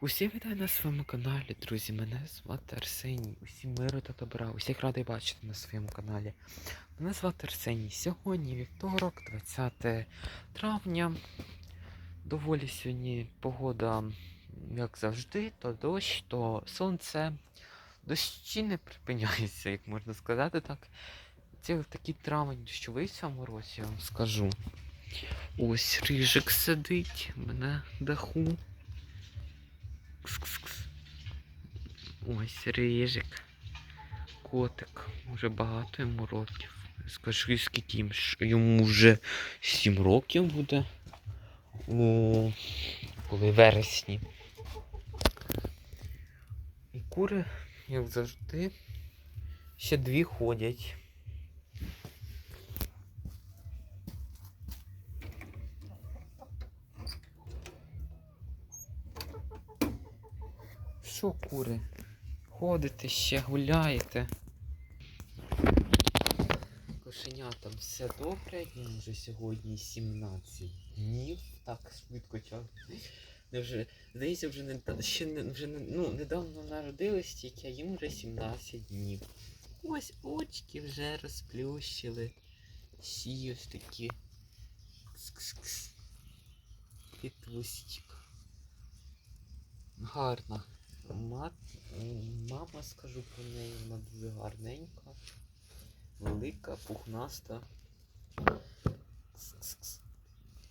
Усім вітаю на своєму каналі, друзі. Мене звати Арсеній. Усім миру та добра. Усіх радий бачити на своєму каналі. Мене звати Арсеній. Сьогодні вівторок, 20 травня. Доволі сьогодні погода, як завжди, то дощ, то сонце. Дощі не припиняються, як можна сказати так. Це такий травень дощовий в цьому році, я вам скажу. Ось рижик сидить, мене даху. Ось рижик. Котик. Уже багато йому років. Скажи, скільки їм йому вже 7 років буде. У коли вересні. І кури, як завжди, ще дві ходять. Що, кури? Ходите ще, гуляєте. Кошенятам все добре, їм вже сьогодні 17 днів. Так швидко час. Вже, здається, вже не ще не вже не, ну, недавно народились тільки, а їм вже 17 днів. Ось очки вже розплющили. Всі ось такі. Кс-кс-кс. Гарна. Мат... Мама, скажу про неї, вона дуже гарненька, велика, пухнаста.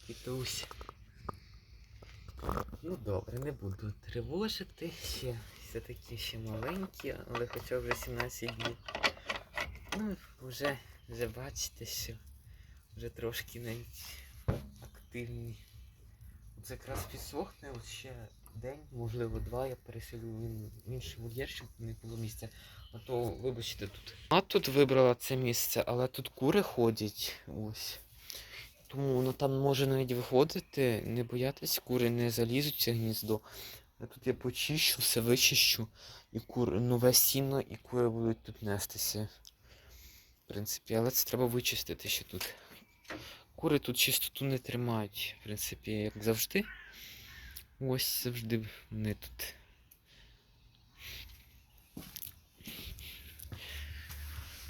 Кітусь. Ну добре, не буду тривожити ще. Все такі ще маленькі, але хоча вже 17 днів. Ну, вже, вже бачите, що вже трошки навіть активні. Це якраз підсохне, от ще день, можливо, два, я переселю в інший вольєр, щоб не було місця. А то, вибачте, тут. А тут вибрала це місце, але тут кури ходять. Ось. Тому воно там може навіть виходити, не боятись, кури не залізуть в це гніздо. А тут я почищу, все вичищу, і кур, нове сіно, і кури будуть тут нестися. В принципі, але це треба вичистити ще тут. Кури тут чистоту не тримають, в принципі, як завжди. Ось завжди вони тут.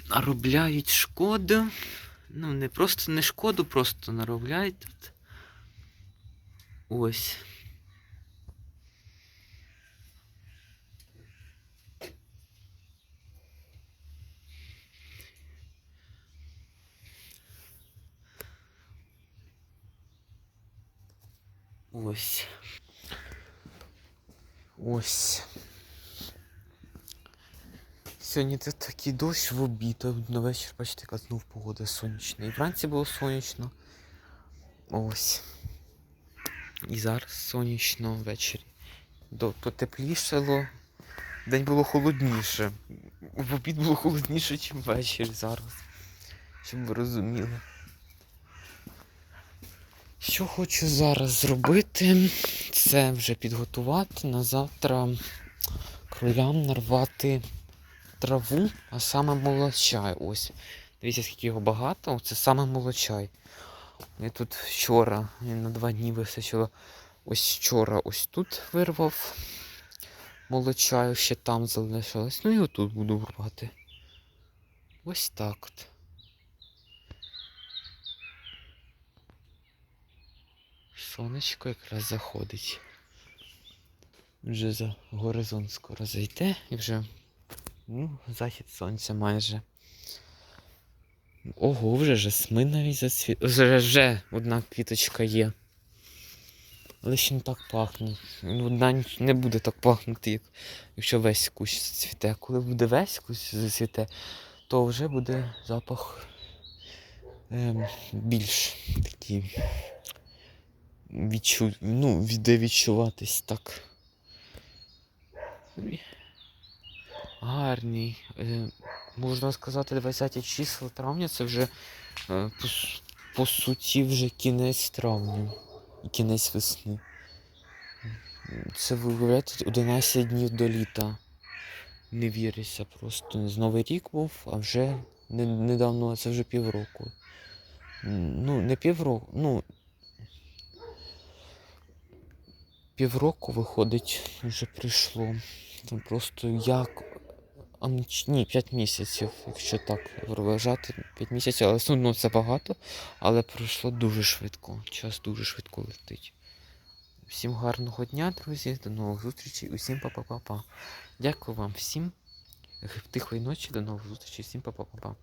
Наробляють шкоду. Ну, не просто не шкоду, просто наробляють тут. Ось. Ось. Ось. Сьогодні це такий дощ в обід, на вечір, бачите, яка знов погода сонячна. І вранці було сонячно. Ось. І зараз сонячно ввечері. Потеплішало. День було холодніше. В обід було холодніше, ніж ввечері зараз. Щоб ви розуміли. Що хочу зараз зробити, це вже підготувати на завтра кролям нарвати траву, а саме молочай. Ось. Дивіться, скільки його багато, це саме молочай. Я тут вчора, на два дні вистачило. Ось вчора ось тут вирвав молочаю, ще там залишилось. Ну і отут буду вирвати. Ось так от. Сонечко якраз заходить. Вже за горизонт скоро зайде і вже ну, захід сонця майже. Ого, вже жасмин навіть зацвіт. Вже, вже одна квіточка є. Але ще не так пахне. Одна не буде так пахнути, як якщо весь кущ зацвіте. Коли буде весь кущ зацвіте, то вже буде запах ем, більш такий відчу... ну, де відчуватись так. Гарний. Е, можна сказати, 20 числа травня це вже е, по, по суті вже кінець травня і кінець весни. Це виявляється 11 днів до літа. Не віриться просто. З Новий рік був, а вже недавно це вже півроку. Ну, не півроку, ну півроку виходить, вже прийшло. Просто як. А ну, ні, 5 місяців, якщо так вважати, 5 місяців, але все це багато, але пройшло дуже швидко. Час дуже швидко летить. Всім гарного дня, друзі, до нових зустрічей, усім па-па-па-па. Дякую вам всім. Тихої ночі, до нових зустрічей, всім па-па-па-па.